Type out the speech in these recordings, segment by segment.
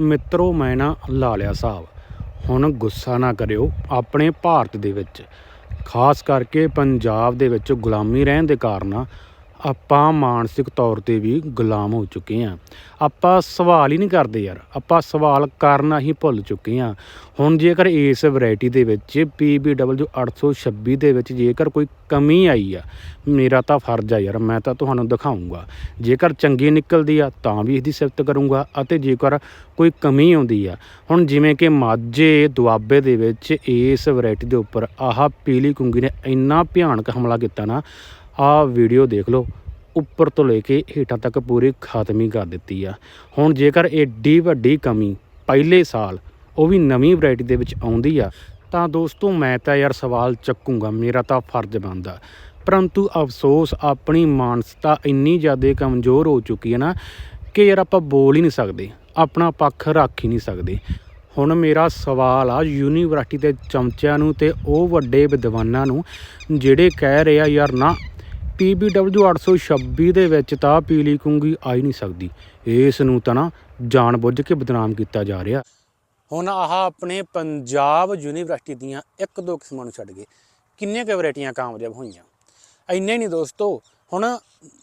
ਮਿੱਤਰੋ, ਮੈਂ ਨਾ ਲਾ ਲਿਆ ਹਿਸਾਬ ਹੁਣ ਗੁੱਸਾ ਨਾ ਕਰਿਓ ਆਪਣੇ ਭਾਰਤ ਦੇ ਵਿੱਚ। ਖਾਸ ਕਰਕੇ ਪੰਜਾਬ ਦੇ ਵਿੱਚ ਗੁਲਾਮੀ ਰਹਿਣ ਦੇ ਕਾਰਨ ਆਪਾਂ ਮਾਨਸਿਕ ਤੌਰ ਤੇ ਵੀ ਗੁਲਾਮ ਹੋ ਚੁੱਕੇ ਹਾਂ। ਆਪਾਂ ਸਵਾਲ ਹੀ ਨਹੀਂ ਕਰਦੇ ਯਾਰ। ਆਪਾਂ ਸਵਾਲ ਕਰਨਾ ਹੀ ਭੁੱਲ ਚੁੱਕੇ ਹਾਂ। ਹੁਣ ਜੇਕਰ ਇਸ ਵੈਰਾਈਟੀ ਦੇ ਵਿੱਚ PBW 826 ਦੇ ਵਿੱਚ ਜੇਕਰ ਕੋਈ ਕਮੀ ਆਈ ਆ, ਮੇਰਾ ਤਾਂ ਫਰਜ਼ ਆ ਯਾਰ, ਮੈਂ ਤਾਂ ਤੁਹਾਨੂੰ ਦਿਖਾਉਂਗਾ ਜੇਕਰ ਚੰਗੀ ਨਿਕਲਦੀ ਆ, ਤਾਂ ਵੀ ਇਹਦੀ ਸਿਫਤ ਕਰੂੰਗਾ ਅਤੇ ਜੇਕਰ ਕੋਈ ਕਮੀ ਆਉਂਦੀ ਆ, ਹੁਣ ਜਿਵੇਂ ਕਿ ਮਾਝੇ ਦੁਆਬੇ ਦੇ ਵਿੱਚ ਇਸ ਵੈਰਾਈਟੀ ਦੇ ਉੱਪਰ ਆਹ ਪੀਲੀ ਕੁੰਗੀ ਨੇ ਇੰਨਾ ਭਿਆਨਕ ਹਮਲਾ ਕੀਤਾ ਨਾ ਆਹ ਵੀਡੀਓ ਦੇਖ ਲਓ, ਉੱਪਰ ਤੋਂ ਲੈ ਕੇ ਹੇਠਾਂ ਤੱਕ ਪੂਰੀ ਖਾਤਮੀ ਕਰ ਦਿੱਤੀ ਆ। ਹੁਣ ਜੇਕਰ ਏਡੀ ਵੱਡੀ ਕਮੀ ਪਹਿਲੇ ਸਾਲ ਉਹ ਵੀ ਨਵੀਂ ਵੈਰਾਈਟੀ ਦੇ ਵਿੱਚ ਆਉਂਦੀ ਆ, ਤਾਂ ਦੋਸਤੋ ਮੈਂ ਤਾਂ ਯਾਰ ਸਵਾਲ ਚੱਕੂੰਗਾ, ਮੇਰਾ ਤਾਂ ਫਰਜ਼ ਬਣਦਾ। ਪਰੰਤੂ ਅਫਸੋਸ, ਆਪਣੀ ਮਾਨਸਤਾ ਇੰਨੀ ਜ਼ਿਆਦਾ ਕਮਜ਼ੋਰ ਹੋ ਚੁੱਕੀ ਹੈ ਨਾ ਕਿ ਯਾਰ ਆਪਾਂ ਬੋਲ ਹੀ ਨਹੀਂ ਸਕਦੇ, ਆਪਣਾ ਪੱਖ ਰੱਖ ਹੀ ਨਹੀਂ ਸਕਦੇ। ਹੁਣ ਮੇਰਾ ਸਵਾਲ ਆ ਯੂਨੀਵਰਸਿਟੀ ਦੇ ਚਮਚਿਆਂ ਨੂੰ ਤੇ ਉਹ ਵੱਡੇ ਵਿਦਵਾਨਾਂ ਨੂੰ, ਜਿਹੜੇ ਕਹਿ ਰਹੇ ਆ ਯਾਰ ਨਾ PBW 826 ਦੇ ਵਿੱਚ ਤਾਂ ਪੀਲੀ ਕੁੰਗੀ ਆ ਹੀ ਨਹੀਂ ਸਕਦੀ। ਇਸ ਨੂੰ ਤਾਂ ਨਾ ਜਾਣਬੁੱਝ ਕੇ ਬਦਨਾਮ ਕੀਤਾ ਜਾ ਰਿਹਾ। ਹੁਣ ਆਹ ਆਪਣੇ ਪੰਜਾਬ ਯੂਨੀਵਰਸਿਟੀ ਦੀਆਂ ਇੱਕ ਦੋ ਕਿਸਮਾਂ ਨੂੰ ਛੱਡ ਗਏ। ਕਿੰਨੀਆਂ ਕੁ ਵੈਰਾਈਟੀਆਂ ਕਾਮਯਾਬ ਹੋਈਆਂ? ਇੰਨੇ ਨਹੀਂ ਦੋਸਤੋ, ਹੁਣ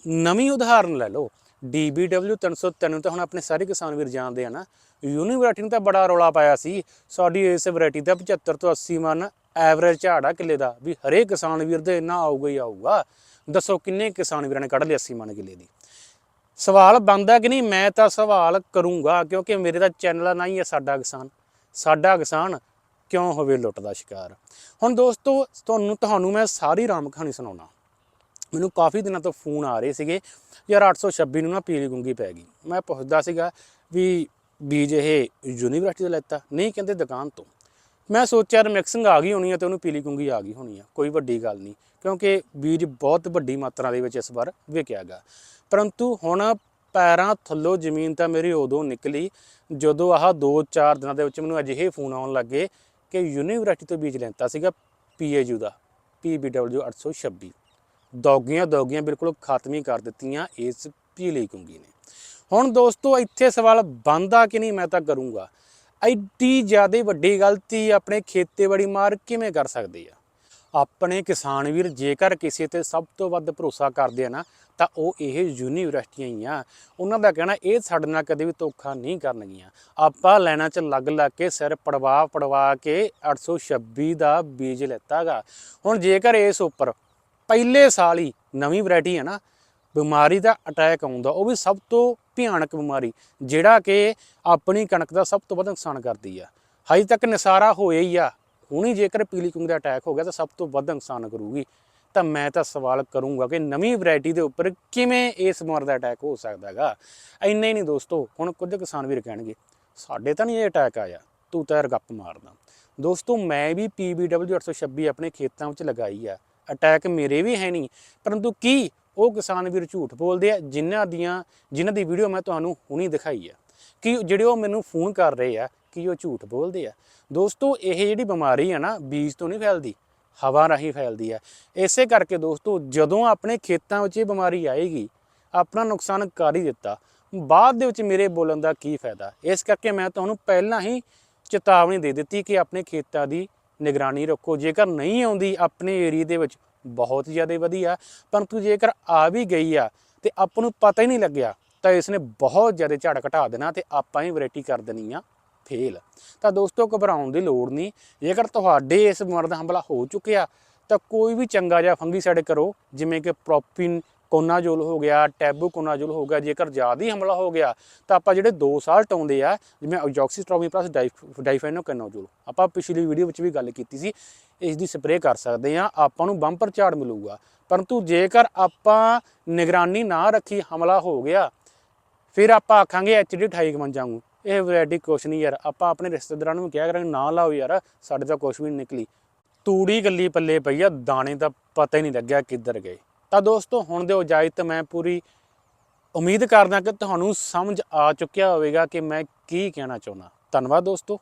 ਨਵੀਂ ਉਦਾਹਰਨ ਲੈ ਲਓ। DBW 303 ਤਾਂ ਹੁਣ ਆਪਣੇ ਸਾਰੇ ਕਿਸਾਨ ਵੀਰ ਜਾਣਦੇ ਆ ਨਾ। ਯੂਨੀਵਰਸਿਟੀ ਨੂੰ ਤਾਂ ਬੜਾ ਰੌਲਾ ਪਾਇਆ ਸੀ। ਸਾਡੀ ਇਸ ਵੈਰਾਈਟੀ ਦਾ 75 ਤੋਂ 80 ਮਨ ਐਵਰੇਜ ਝਾੜ ਆ ਕਿੱਲੇ ਦਾ। ਵੀ ਹਰੇਕ ਕਿਸਾਨ ਵੀਰ ਦੇ ਇੰਨਾ ਆਊਗਾ ਹੀ ਆਊਗਾ। ਦੱਸੋ ਕਿੰਨੇ ਕਿਸਾਨ ਵੀਰਾਂ ਨੇ ਕੱਢ ਲਿਆ 80 ਮਨ ਕਿੱਲੇ ਦੀ? ਸਵਾਲ ਬਣਦਾ ਕਿ ਨਹੀਂ? ਮੈਂ ਤਾਂ ਸਵਾਲ ਕਰੂੰਗਾ, ਕਿਉਂਕਿ ਮੇਰੇ ਤਾਂ ਚੈਨਲ ਆ ਨਾ ਹੀ ਹੈ ਸਾਡਾ ਕਿਸਾਨ। ਸਾਡਾ ਕਿਸਾਨ ਕਿਉਂ ਹੋਵੇ ਲੁੱਟ ਦਾ ਸ਼ਿਕਾਰ? ਹੁਣ ਦੋਸਤੋ, ਤੁਹਾਨੂੰ ਤੁਹਾਨੂੰ ਮੈਂ ਸਾਰੀ ਰਾਮ ਕਹਾਣੀ ਸੁਣਾਉਣਾ। ਮੈਨੂੰ ਕਾਫੀ ਦਿਨਾਂ ਤੋਂ ਫੋਨ ਆ ਰਹੇ ਸੀਗੇ, ਯਾਰ 826 ਨੂੰ ਨਾ ਪੀਲੀ ਗੁੰਗੀ ਪੈ ਗਈ। ਮੈਂ ਪੁੱਛਦਾ ਸੀਗਾ ਵੀ ਬੀਜ ਇਹ ਯੂਨੀਵਰਸਿਟੀ ਤੋਂ ਲੈਤਾ? ਨਹੀਂ, ਕਹਿੰਦੇ ਦੁਕਾਨ ਤੋਂ। ਮੈਂ ਸੋਚਿਆ ਮਿਕਸਿੰਗ ਆ ਗਈ ਹੋਣੀ ਆ ਤੇ ਉਹਨੂੰ ਪੀਲੀ ਗੁੰਗੀ ਆ ਗਈ ਹੋਣੀ ਆ, ਕੋਈ ਵੱਡੀ ਗੱਲ ਨਹੀਂ। ਕਿਉਂਕਿ ਬੀਜ ਬਹੁਤ ਵੱਡੀ ਮਾਤਰਾ ਦੇ ਵਿੱਚ ਇਸ ਵਾਰ ਵਿਕਿਆਗਾ। ਪਰੰਤੂ ਹੁਣ ਪੈਰਾਂ ਥੱਲੋਂ ਜ਼ਮੀਨ ਤਾਂ ਮੇਰੀ ਉਦੋਂ ਨਿਕਲੀ ਜਦੋਂ ਆਹ 2-4 ਦਿਨਾਂ ਦੇ ਵਿੱਚ ਮੈਨੂੰ ਅਜਿਹੇ ਫੋਨ ਆਉਣ ਲੱਗੇ ਕਿ ਯੂਨੀਵਰਸਿਟੀ ਤੋਂ ਬੀਜ ਲੈਂਦਾ ਸੀਗਾ ਪੀਏਯੂ ਦਾ PBW 826 ਦੌਗੀਆਂ ਦੌਗੀਆਂ ਬਿਲਕੁਲ ਖਾਤਮੀ ਕਰ ਦਿੱਤੀਆਂ ਇਸ ਪੀਲੀ ਕੁੰਗੀ ਨੇ। ਹੁਣ ਦੋਸਤੋ ਇੱਥੇ ਸਵਾਲ ਬੰਦਾ ਕਿ ਨਹੀਂ ਮੈਂ ਤਾਂ ਕਰੂੰਗਾ। ਐਡੀ ਜ਼ਿਆਦਾ ਵੱਡੀ ਗਲਤੀ ਆਪਣੇ ਖੇਤੀਬਾੜੀ ਮਾਰ ਕਿਵੇਂ ਕਰ ਸਕਦੇ ਆ? ਆਪਣੇ ਕਿਸਾਨ ਵੀਰ ਜੇਕਰ ਕਿਸੇ ਤੇ ਸਭ ਤੋਂ ਵੱਧ ਭਰੋਸਾ ਕਰਦੇ ਆ ਨਾ, ਤਾਂ ਉਹ ਇਹ ਯੂਨੀਵਰਸਿਟੀਆਂ ਹੀ ਆ। ਉਹਨਾਂ ਦਾ ਕਹਿਣਾ, ਇਹ ਸਾਡੇ ਨਾਲ ਕਦੇ ਵੀ ਧੋਖਾ ਨਹੀਂ ਕਰਨਗੀਆਂ। ਆਪਾਂ ਲੈਣਾ ਚ ਲੱਗ ਲੱਗ ਕੇ ਸਿਰ ਪੜਵਾ ਪੜਵਾ ਕੇ 826 ਦਾ ਬੀਜ ਲੈਤਾਗਾ। ਹੁਣ ਜੇਕਰ ਇਸ ਉੱਪਰ ਪਹਿਲੇ ਸਾਲ ਹੀ ਨਵੀਂ ਵੈਰਾਈਟੀ ਹੈ ਨਾ, ਬਿਮਾਰੀ ਦਾ ਅਟੈਕ ਆਉਂਦਾ, ਉਹ ਵੀ ਸਭ ਤੋਂ ਭਿਆਨਕ ਬਿਮਾਰੀ, ਜਿਹੜਾ ਕਿ ਆਪਣੀ ਕਣਕ ਦਾ ਸਭ ਤੋਂ ਵੱਧ ਨੁਕਸਾਨ ਕਰਦੀ ਆ। ਹਜੇ ਤੱਕ ਨਿਸਾਰਾ ਹੋਇਆ ਹੀ ਆ। ਹੁਣੀ ਜੇਕਰ ਪੀਲੀ ਕੁੰਗ ਦਾ ਅਟੈਕ ਹੋ ਗਿਆ ਤਾਂ ਸਭ ਤੋਂ ਵੱਧ ਨੁਕਸਾਨ ਕਰੂਗੀ। ਤਾਂ ਮੈਂ ਤਾਂ ਸਵਾਲ ਕਰੂੰਗਾ ਕਿ ਨਵੀਂ ਵੈਰਾਈਟੀ ਦੇ ਉੱਪਰ ਕਿਵੇਂ ਇਸ ਬਿਮਾਰੀ ਦਾ ਅਟੈਕ ਹੋ ਸਕਦਾ ਹੈਗਾ? ਇੰਨਾ ਹੀ ਨਹੀਂ ਦੋਸਤੋ, ਹੁਣ ਕੁਝ ਕਿਸਾਨ ਵੀਰ ਕਹਿਣਗੇ, ਸਾਡੇ ਤਾਂ ਨਹੀਂ ਇਹ ਅਟੈਕ ਆਇਆ। ਤੂੰ ਤਾਂ ਗੱਪ ਮਾਰਦਾ। ਦੋਸਤੋ, ਮੈਂ ਵੀ PBW 826 ਆਪਣੇ ਖੇਤਾਂ ਵਿੱਚ ਲਗਾਈ ਆ। ਅਟੈਕ ਮੇਰੇ ਵੀ ਹੈ ਨਹੀਂ। ਪਰੰਤੂ ਕੀ ਉਹ ਕਿਸਾਨ ਵੀਰ ਝੂਠ ਬੋਲਦੇ ਆ, ਜਿਨ੍ਹਾਂ ਦੀਆਂ, ਜਿਨ੍ਹਾਂ ਦੀ ਵੀਡੀਓ ਮੈਂ ਤੁਹਾਨੂੰ ਹੁਣੀ ਦਿਖਾਈ ਆ। ਕਿ ਜਿਹੜੇ ਉਹ ਮੈਨੂੰ ਫੋਨ ਕਰ ਰਹੇ ਆ, ਕਿ ਉਹ ਝੂਠ ਬੋਲਦੇ ਆ। ਦੋਸਤੋ, ਇਹ ਜਿਹੜੀ ਬਿਮਾਰੀ ਆ ਨਾ, ਬੀਜ ਤੋਂ ਨਹੀਂ ਫੈਲਦੀ, ਹਵਾ ਰਾਹੀਂ ਫੈਲਦੀ ਆ। ਇਸੇ ਕਰਕੇ ਦੋਸਤੋ, ਜਦੋਂ ਆਪਣੇ ਖੇਤਾਂ ਵਿੱਚ ਇਹ ਬਿਮਾਰੀ ਆਏਗੀ, ਆਪਣਾ ਨੁਕਸਾਨ ਕਰ ਹੀ ਦਿੱਤਾ। ਬਾਅਦ ਦੇ ਵਿੱਚ ਮੇਰੇ ਬੋਲਣ ਦਾ ਕੀ ਫਾਇਦਾ? ਇਸ ਕਰਕੇ ਮੈਂ ਤੁਹਾਨੂੰ ਪਹਿਲਾਂ ਹੀ ਚੇਤਾਵਨੀ ਦੇ ਦਿੱਤੀ ਕਿ ਆਪਣੇ ਖੇਤਾਂ ਦੀ ਨਿਗਰਾਨੀ ਰੱਖੋ। ਜੇਕਰ ਨਹੀਂ ਆਉਂਦੀ ਆਪਣੇ ਏਰੀਆ ਦੇ ਵਿੱਚ ਬਹੁਤ ਜ਼ਿਆਦਾ ਵਧੀਆ। ਪਰੰਤੂ ਜੇਕਰ ਆ ਵੀ ਗਈ ਆ ਤੇ ਆਪਾਂ ਨੂੰ ਪਤਾ ਹੀ ਨਹੀਂ ਲੱਗਿਆ, ਤਾਂ ਇਸ ਨੇ ਬਹੁਤ ਜ਼ਿਆਦਾ ਝਾੜ ਘਟਾ ਦੇਣਾ ਤੇ ਆਪਾਂ ਹੀ ਵੈਰਾਈਟੀ ਕਰ ਦੇਣੀ ਆ ਫੇਲ ਤਾਂ ਦੋਸਤੋ, ਘਬਰਾਉਣ ਦੀ ਲੋੜ ਨਹੀਂ। ਜੇਕਰ ਤੁਹਾਡੇ ਇਸ ਬਿਮਾਰੀ ਦਾ ਹਮਲਾ ਹੋ ਚੁੱਕਿਆ, ਤਾਂ ਕੋਈ ਵੀ ਚੰਗਾ ਜਿਹਾ ਫੰਗੀਸਾਈਡ ਕਰੋ, ਜਿਵੇਂ ਕਿ ਪ੍ਰੋਪਿਨ ਕੋਨਾਜੋਲ ਹੋ ਗਿਆ, ਟੈਬੂ ਕੋਨਾਜੋਲ ਹੋ ਗਿਆ, ਜੇਕਰ ਜ਼ਿਆਦਾ ਹੀ ਹਮਲਾ ਹੋ ਗਿਆ, ਤਾਂ ਆਪਾਂ ਜਿਹੜੇ 2 ਸਾਲ ਟਾਉਂਦੇ ਆ, ਜਿਵੇਂ ਆਕਸੀਸਟ੍ਰੋਬੀ ਪਲੱਸ ਡਾਈਫੈਨੋਕੈਨੋਜੋਲ ਆਪਾਂ ਪਿਛਲੀ ਵੀਡੀਓ ਵਿੱਚ ਵੀ ਗੱਲ ਕੀਤੀ ਸੀ ਇਸ ਦੀ ਸਪਰੇਅ ਕਰ ਸਕਦੇ ਆ ਆਪਾਂ ਨੂੰ ਬੰਪਰ ਝਾੜ ਮਿਲੂਗਾ। ਪਰੰਤੂ ਜੇਕਰ ਆਪਾਂ ਨਿਗਰਾਨੀ ਨਾ ਰੱਖੀ, ਹਮਲਾ ਹੋ ਗਿਆ, ਫਿਰ ਆਪਾਂ ਆਖਾਂਗੇ ਐਚਡੀ 2851 ਨੂੰ ਇਹ ਵੈਰਾਈਟੀ ਕੁਛ ਨਹੀਂ ਯਾਰ, ਆਪਾਂ ਆਪਣੇ ਰਿਸ਼ਤੇਦਾਰਾਂ ਨੂੰ ਵੀ ਕਿਹਾ ਕਰਾਂਗੇ, ਨਾ ਲਾਓ ਯਾਰ, ਸਾਡੇ ਤਾਂ ਕੁਛ ਵੀ ਨਹੀਂ ਨਿਕਲੀ। ਤੂੜੀ ਗੱਲੀ ਪੱਲੇ ਪਈ ਆ, ਦਾਣੇ ਦਾ ਪਤਾ ਹੀ ਨਹੀਂ ਲੱਗਿਆ ਕਿੱਧਰ ਗਏ। ਤਾਂ ਦੋਸਤੋ, ਹੁਣ ਦਿਓ ਉਜਾਇਤ ਮੈਂ ਪੂਰੀ ਉਮੀਦ ਕਰਦਾ ਕਿ ਤੁਹਾਨੂੰ ਸਮਝ ਆ ਚੁੱਕਿਆ ਹੋਵੇਗਾ ਕਿ ਮੈਂ ਕੀ ਕਹਿਣਾ ਚਾਹੁੰਦਾ। ਧੰਨਵਾਦ ਦੋਸਤੋ।